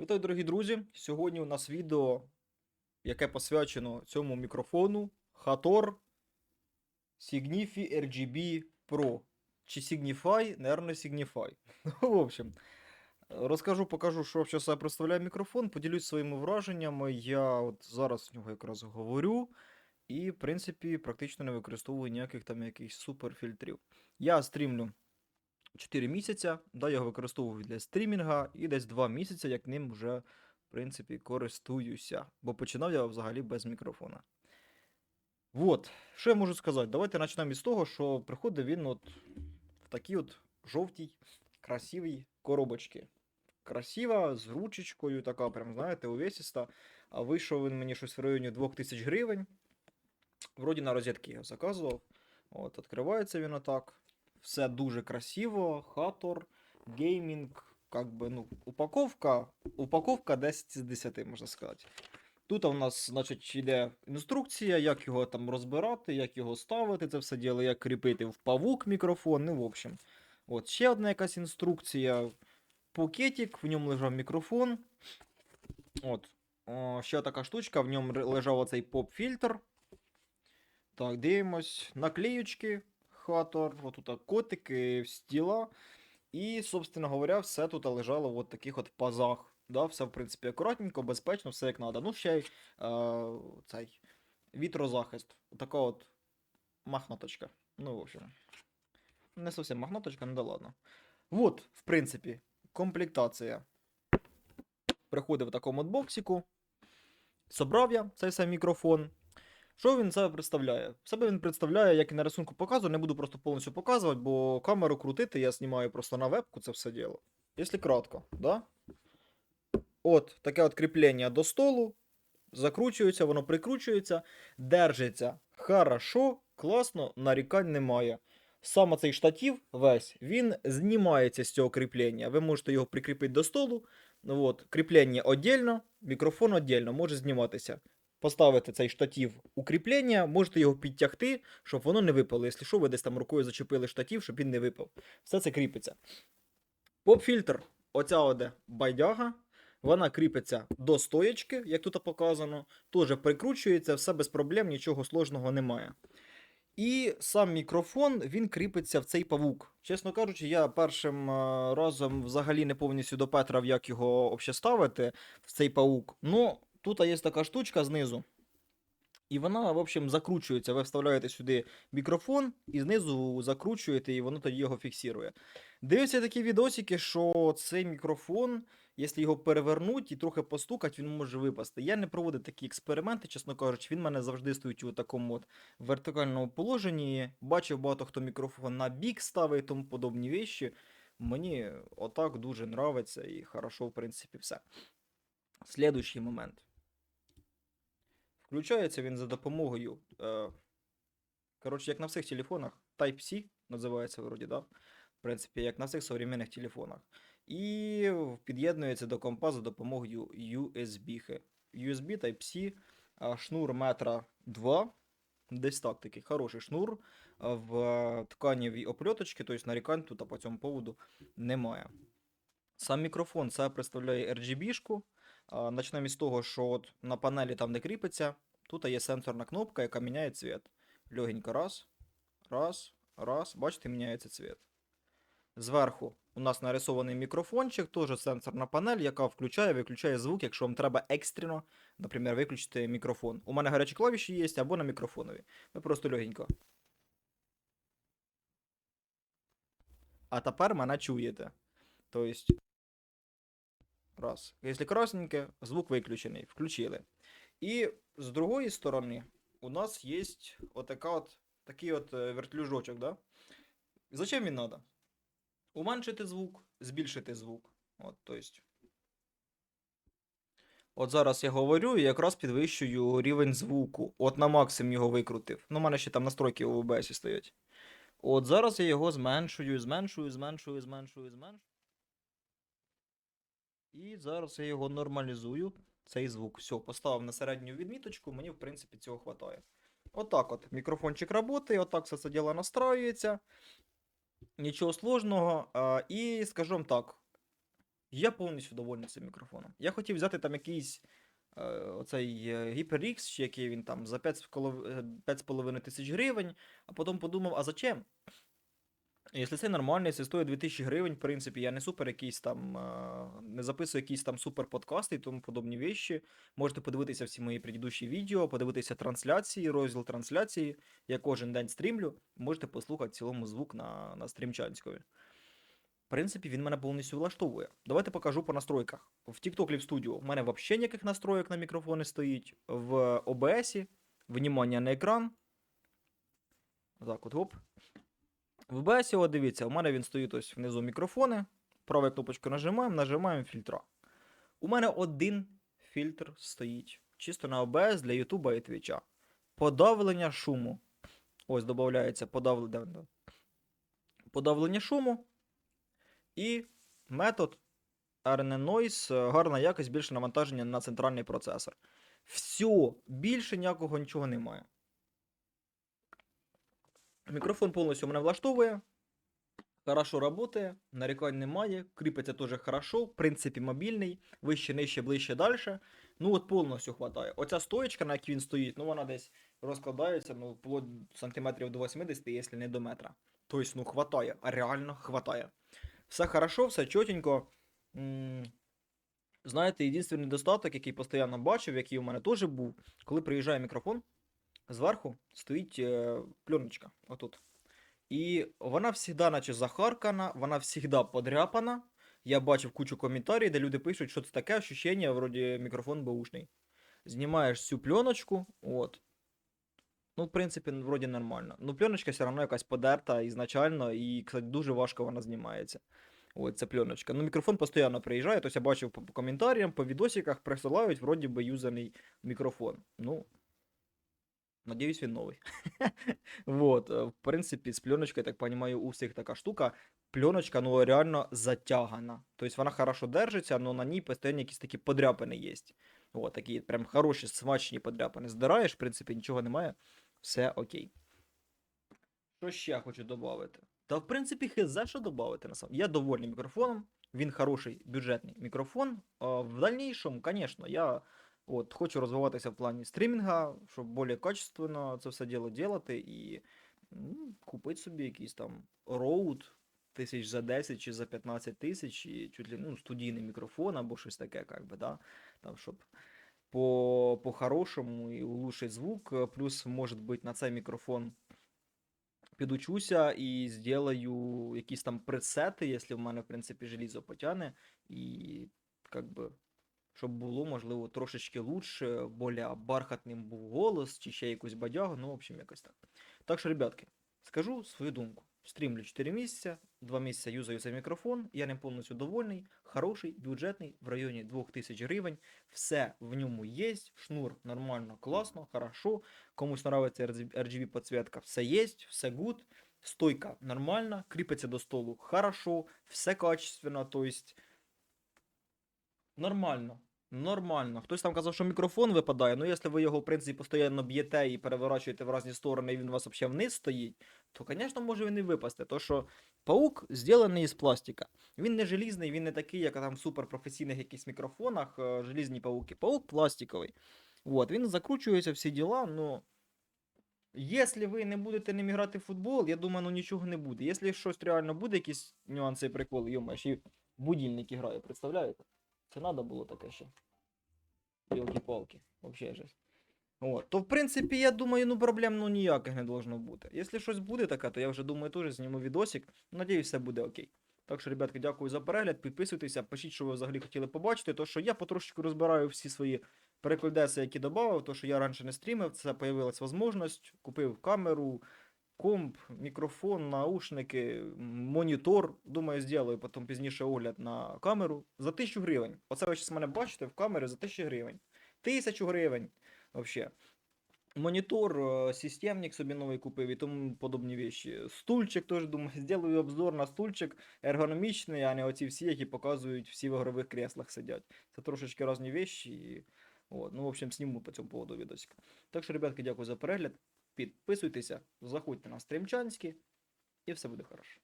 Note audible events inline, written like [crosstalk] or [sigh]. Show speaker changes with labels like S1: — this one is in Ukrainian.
S1: Вітаю, дорогі друзі! Сьогодні у нас відео, яке посвячено цьому мікрофону Hator Signifi RGB Pro. Чи Signify, наверное, Signify. [laughs] В общем, розкажу, покажу, що що себе представляє мікрофон, поділюсь своїми враженнями. Я от зараз в нього якраз говорю. І, в принципі, практично не використовую ніяких там якихось суперфільтрів. Я стрімлю 4 місяця, да, його використовую для стрімінга, і десь 2 місяці, як ним вже, в принципі, користуюся. Бо починав я взагалі без мікрофона. Вот, що я можу сказати? Давайте почнемо із того, що приходить він от в такій от жовтій, красивій коробочці. Красива, з ручечкою, така, прям, знаєте, увесиста. А вийшов він мені щось в районі 2000 гривень. Вроді на розетки я заказував. От, відкривається він отак. Все дуже красиво, хатор, геймінг, как би, ну, упаковка, упаковка 10 з 10, можна сказати. Тут у нас, значить, йде інструкція, як його там розбирати, як його ставити, це все діло, як кріпити в павук мікрофон, ну, в общем. От, ще одна якась інструкція. Пакетик, в ньому лежав мікрофон. От. О, ще така штучка, в ньому лежав оцей поп-фільтр. Так, дивимось. Наклеючки, хатор, отут котики, стіла. І, собственно говоря, все тут лежало в от таких от пазах. Да, все, в принципі, акуратненько, безпечно, все як треба. Ну, ще й е, цей вітрозахист. Така от махнаточка. Ну, в общем. Не зовсім махнаточка, ну да ладно. Вот, в принципі, комплектація. Приходить в такому от боксику. Собрав я цей сам мікрофон. Що він себе представляє? Себе він представляє, як і на рисунку показую, не буду просто повністю показувати, бо камеру крутити я знімаю просто на вебку це все діло. Якщо кратко, да? От таке от кріплення до столу. Закручується, воно прикручується, держиться хорошо, класно, нарікань немає. Саме цей штатів весь він знімається з цього кріплення. Ви можете його прикріпити до столу. От, кріплення віддільно, мікрофон віддільно може зніматися. Поставити цей штатів у кріплення, можете його підтягти, щоб воно не випало. Якщо що, ви десь там рукою зачепили штатів, щоб він не випав. Все це кріпиться. Поп-фільтр, оця оде байдяга. Вона кріпиться до стоячки, як тут показано. Теж прикручується, все без проблем, нічого сложного немає. І сам мікрофон він кріпиться в цей павук. Чесно кажучи, я першим е, разом взагалі не повністю допетрав, як його ставити в цей павук. Ну, тут є така штучка знизу. І вона, в общем, закручується. Ви вставляєте сюди мікрофон і знизу закручуєте, і воно тоді його фіксує. Дивіться такі відосики, що цей мікрофон, якщо його перевернуть і трохи постукати, він може випасти. Я не проводив такі експерименти, чесно кажучи, він мене завжди стоїть у такому от вертикальному положенні. Бачив багато хто мікрофон на бік ставить і тому подобні вещі. Мені отак дуже нравиться і хорошо, в принципі, все. Слідуючий момент. Включається він за допомогою. Е, коротше, як на всіх телефонах, Type-C називається вроді, да? В принципі, як на всіх современних телефонах. І під'єднується до компа за допомогою USB. USB Type-C, шнур метра 2. Десь так такий хороший шнур в тканевій опльоточці, тобто нарікань тут по цьому поводу немає. Сам мікрофон це представляє RGB-шку. Начнемо із того, що от на панелі там не кріпиться, тут є сенсорна кнопка, яка міняє цвіт. Легенько раз, раз, раз. Бачите, міняється цвіт. Зверху у нас нарисований мікрофончик, теж сенсорна панель, яка включає, виключає звук, якщо вам треба екстрено, наприклад, виключити мікрофон. У мене гарячі клавіші є або на мікрофонові. Ви просто легенько. А тепер мене чуєте. Тобто. Раз. Якщо красненьке, звук виключений. Включили. І з другої сторони у нас є отака от, такий от е, вертлюжочок, да? Зачем він надо? Уменшити звук, збільшити звук. От, то есть. От зараз я говорю і якраз підвищую рівень звуку. От на максимум його викрутив. Ну, у мене ще там настройки у OBS стоять. От зараз я його зменшую, зменшую, зменшую, зменшую, зменшую. І зараз я його нормалізую, цей звук. Все, поставив на середню відміточку, мені, в принципі, цього вистачає. Отак от мікрофончик працює, отак все це діло настраюється. Нічого сложного. А, і, скажімо так, Я повністю довольний цим мікрофоном. Я хотів взяти там якийсь е, оцей е, HyperX, який він там за 5,5 тисяч гривень, а потім подумав, а зачем? Якщо це нормальний, це стоїть 2000 гривень, в принципі, я не супер якийсь там, е, не записую якісь там супер подкасти і тому подобні вещі. Можете подивитися всі мої предыдущі відео, подивитися трансляції, розділ трансляції. Я кожен день стрімлю. Можете послухати цілому звук на, на стрімчанськові. В принципі, він мене повністю влаштовує. Давайте покажу по настройках. В TikTok Live Studio в мене взагалі ніяких настроєк на мікрофони стоїть. В OBS, внимание на екран. Так, от гоп. В OBS, от дивіться, у мене він стоїть ось внизу мікрофони. Правою кнопочкою нажимаємо, нажимаємо фільтра. У мене один фільтр стоїть. Чисто на OBS для YouTube і Twitch. Подавлення шуму. Ось додається подавлення. Подавлення шуму. І метод RN Noise, е, гарна якість, більше навантаження на центральний процесор. Все, більше ніякого нічого немає. Мікрофон повністю мене влаштовує. Хорошо працює, нарікань немає, кріпиться теж хорошо, в принципі, мобільний, вище, нижче, ближче, далі. Ну от повністю хватає. Оця стоєчка, на якій він стоїть, ну вона десь розкладається, ну, вплоть сантиметрів до 80, якщо не до метра. Тобто, ну, хватає, а реально хватає. Все хорошо, все чотенько. Знаєте, єдиний недостаток, який постійно бачив, який у мене теж був, коли приїжджає мікрофон, зверху стоїть е, пленочка. Отут. І вона завжди, наче захаркана, вона завжди подряпана. Я бачив кучу коментарів, де люди пишуть, що це таке ощущення, вроді мікрофон беушний. Знімаєш цю пленочку, от. Ну, в принципі, вроді нормально. Ну, пленочка все одно якась подерта ізначально, і, кстати, дуже важко вона знімається. Ось ця пленочка. Ну, мікрофон постійно приїжджає, тобто я бачив по коментарям, по відосиках присилають, вроді би юзаний мікрофон. Ну, надіюсь, він новий. [laughs] Вот, е, в принципі, з пленочкою, я так розумію, у всіх така штука. Пленочка, ну, реально затягана. Тобто вона хорошо держиться, але на ній постійно якісь такі подряпини є. От, такі прям хороші, смачні подряпини. Здираєш, в принципі, нічого немає. Все окей. Що ще хочу додати? Та в принципі, хз, що додати на самом. Я довольний мікрофоном. Він хороший бюджетний мікрофон. В дальнейшем, звісно, я от, хочу розвиватися в плані стрімінга, щоб більш качественно це все діло делати і ну, купити собі якийсь там роуд тисяч за 10 чи за 15 тисяч, і чуть ли ну, студійний мікрофон або щось таке, как би, да? там, щоб по, по-хорошому і улучшить звук. Плюс, може бути, на цей мікрофон підучуся і зроблю якісь там пресети, якщо в мене, в принципі, желізо потягне, і как би, щоб було, можливо, трошечки лучше, більш бархатним був голос, чи ще якусь бадягу, ну, в общем, якось так. Так що, ребятки, скажу свою думку. Стрімлю 4 місяця, 2 місяці юзаю цей мікрофон, я ним повністю довольний, хороший, бюджетний, в районі 2000 гривень. Все в ньому є, шнур нормально, класно, хорошо. Комусь нравиться RGB подсветка, все є, все good. Стойка нормальна, кріпиться до столу хорошо, все качественно, то есть нормально. Нормально. Хтось там казав, що мікрофон випадає. Ну, якщо ви його, в принципі, постійно б'єте і переворачуєте в різні сторони, і він у вас взагалі вниз стоїть, то, звісно, може він і випасти. То що паук зроблений із пластика. Він не желізний, він не такий, як там в суперпрофесійних якихось мікрофонах, е, желізні пауки. Паук пластиковий. От, він закручується всі діла, ну. Якщо ви не будете ним грати в футбол, я думаю, ну нічого не буде. Якщо щось реально буде, якісь нюанси і приколи, йома, ще й будильник грає, представляєте? Це треба було таке ще. Йолки-палки, взагалі жесть. От. То, в принципі, я думаю, ну проблем ну, ніяких не должно бути. Якщо щось буде таке, то я вже думаю, теж зніму відосик. Надіюсь, все буде окей. Так що, ребятки, дякую за перегляд. Підписуйтеся, пишіть, що ви взагалі хотіли побачити. То що я потрошечку розбираю всі свої перекладеси, які додав, то що я раніше не стрімив, це появилась можливість. Купив камеру, комп, мікрофон, наушники, монітор. Думаю, зроблю потім пізніше огляд на камеру за 1000 гривень. Оце ви зараз мене бачите в камері за 1000 гривень. 1000 гривень. Вообще. Монітор, е, системник собі новий купив і тому подобні вещи. Стульчик теж думаю, [laughs] зроблю обзор на стульчик ергономічний, а не оці всі, які показують всі в ігрових креслах сидять. Це трошечки різні вещи. І... От. Ну, в общем, зніму по цьому поводу відосик. Так що, ребятки, дякую за перегляд. Підписуйтеся, заходьте на стрімчанські, і все буде хорошо.